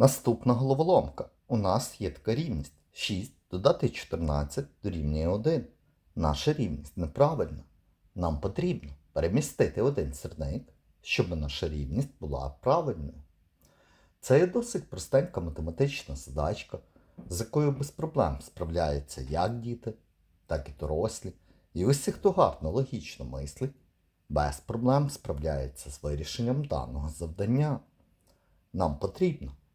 Наступна головоломка. У нас є така рівність. 6 додати 14 дорівнює 1. Наша рівність неправильна. Нам потрібно перемістити один сірник, щоб наша рівність була правильною. Це є досить простенька математична задачка, з якою без проблем справляються як діти, так і дорослі. І усі, хто гарно логічно мислить, без проблем справляється з вирішенням даного завдання. Нам потрібно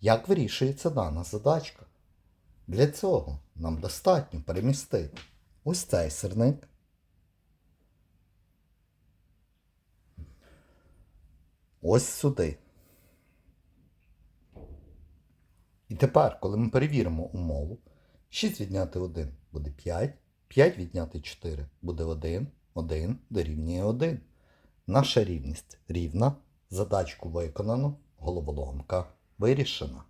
Як вирішується дана задачка? Для цього нам достатньо перемістити ось цей сирник. Ось сюди. І тепер, коли ми перевіримо умову, 6 відняти 1 буде 5, 5 відняти 4 буде 1, 1 дорівнює 1. Наша рівність рівна, задачку виконано, головоломка вирішена.